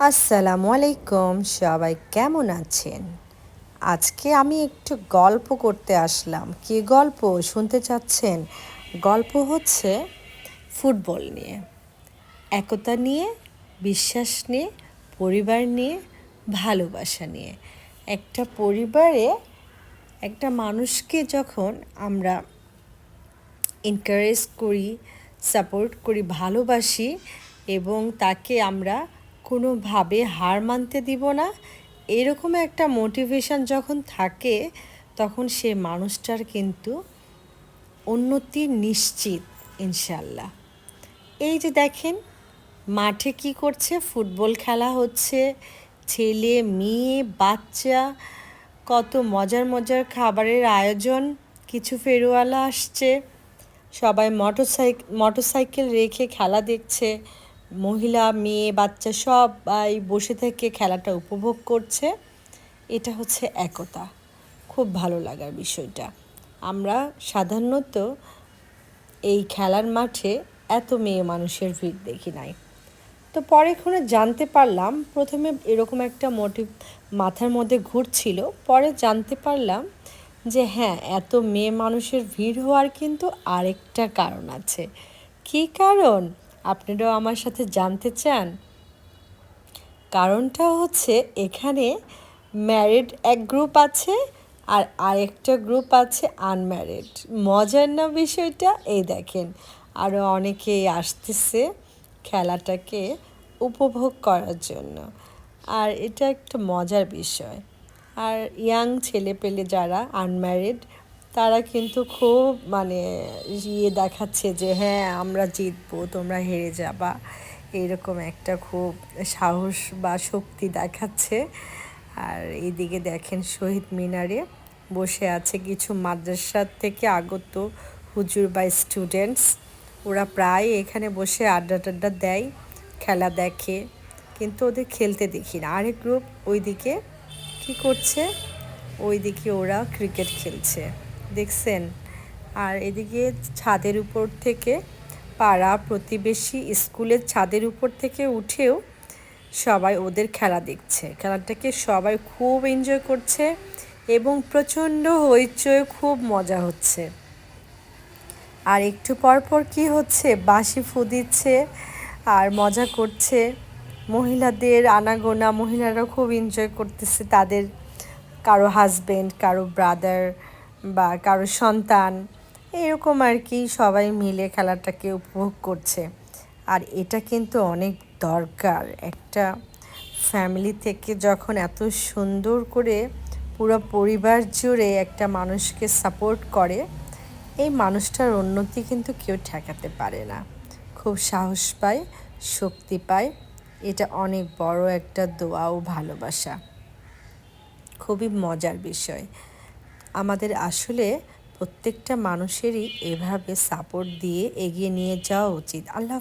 আসসালামু আলাইকুম, সবাই কেমন আছেন? আজকে আমি একটু গল্প করতে আসলাম। কি গল্প শুনতে চাচ্ছেন? গল্প হচ্ছে ফুটবল নিয়ে। একতা নিয়ে, বিশ্বাস নিয়ে, পরিবার নিয়ে, ভালোবাসা নিয়ে। একটা পরিবারে একটা মানুষকে যখন আমরা এনকারেজ করি সাপোর্ট করি, ভালোবাসি এবং তাকে আমরা কোনোভাবে হার মানতে দিব না। এরকম একটা মোটিভেশন যখন থাকে, তখন সে মানুষটার কিন্তু উন্নতি নিশ্চিত ইনশাল্লাহ এই যে দেখেন, মাঠে কি করছে? ফুটবল খেলা হচ্ছে। ছেলে, মেয়ে, বাচ্চা, কত মজার মজার খাবারের আয়োজন, কিছু ফেরোয়ালা আসছে। সবাই মোটরসাইকেল মোটরসাইকেল রেখে খেলা দেখছে। মহিলা, মেয়ে, বাচ্চা সবাই বসে থেকে খেলাটা উপভোগ করছে। এটা হচ্ছে একতা। খুব ভালো লাগার বিষয়টা। আমরা সাধারণত এই খেলার মাঠে এত মেয়ে মানুষের ভিড় দেখি নাই। তো পরে এখানে জানতে পারলাম, প্রথমে এরকম একটা মোটিভ মাথার মধ্যে ঘুরছিল, পরে জানতে পারলাম যে হ্যাঁ এত মেয়ে মানুষের ভিড় হওয়ার কিন্তু আরেকটা কারণ আছে। কী কারণ? আপনারাও আমার সাথে জানতে চান? কারণটা হচ্ছে এখানে ম্যারিড এক গ্রুপ আছে আর আরেকটা গ্রুপ আছে আনম্যারিড মজার না বিষয়টা? এই দেখেন আরও অনেকেই আসতেছে খেলাটাকে উপভোগ করার জন্য। আর এটা একটা মজার বিষয়। আর ইয়াং ছেলে পেলে যারা আনম্যারিড তারা কিন্তু খুব মানে ইয়ে দেখাচ্ছে যে হ্যাঁ আমরা জিতবো, তোমরা হেরে যাবা। এরকম একটা খুব সাহস বা শক্তি দেখাচ্ছে। আর এইদিকে দেখেন শহীদ মিনারে বসে আছে কিছু মাদ্রাসার থেকে আগত হুজুর বা স্টুডেন্টস ওরা প্রায় এখানে বসে আড্ডা টাড্ডা দেয়, খেলা দেখে, কিন্তু ওদের খেলতে দেখি না। আরেক গ্রুপ ওইদিকে কি করছে? ওইদিকে ওরা ক্রিকেট খেলছে। দেখছেন। আর এদিকে ছাদের উপর থেকে পাড়া প্রতিবেশী স্কুলের ছাদের উপর থেকে উঠেও সবাই ওদের খেলা দেখছে। খেলাটাকে সবাই খুব এনজয় করছে এবং প্রচণ্ড হইচই, খুব মজা হচ্ছে। আর একটু পর পর কী হচ্ছে? বাঁশি ফু দিচ্ছে আর মজা করছে। মহিলাদের আনাগোনা মহিলারা খুব এনজয় করতেছে। তাদের কারও হাজবেন্ড কারও ব্রাদার বা কারও সন্তান, এরকম আর কি সবাই মিলে খেলাটাকে উপভোগ করছে। আর এটা কিন্তু অনেক দরকার। একটা ফ্যামিলি থেকে যখন এত সুন্দর করে পুরো পরিবার জুড়ে একটা মানুষকে সাপোর্ট করে, এই মানুষটার উন্নতি কিন্তু কেউ ঠেকাতে পারে না। খুব সাহস পায়, শক্তি পায়। এটা অনেক বড় একটা দোয়া ও ভালোবাসা। খুবই মজার বিষয়। আমাদের আসলে প্রত্যেকটা মানুষেরই এভাবে সাপোর্ট দিয়ে এগিয়ে নিয়ে যাওয়া উচিত। আল্লাহ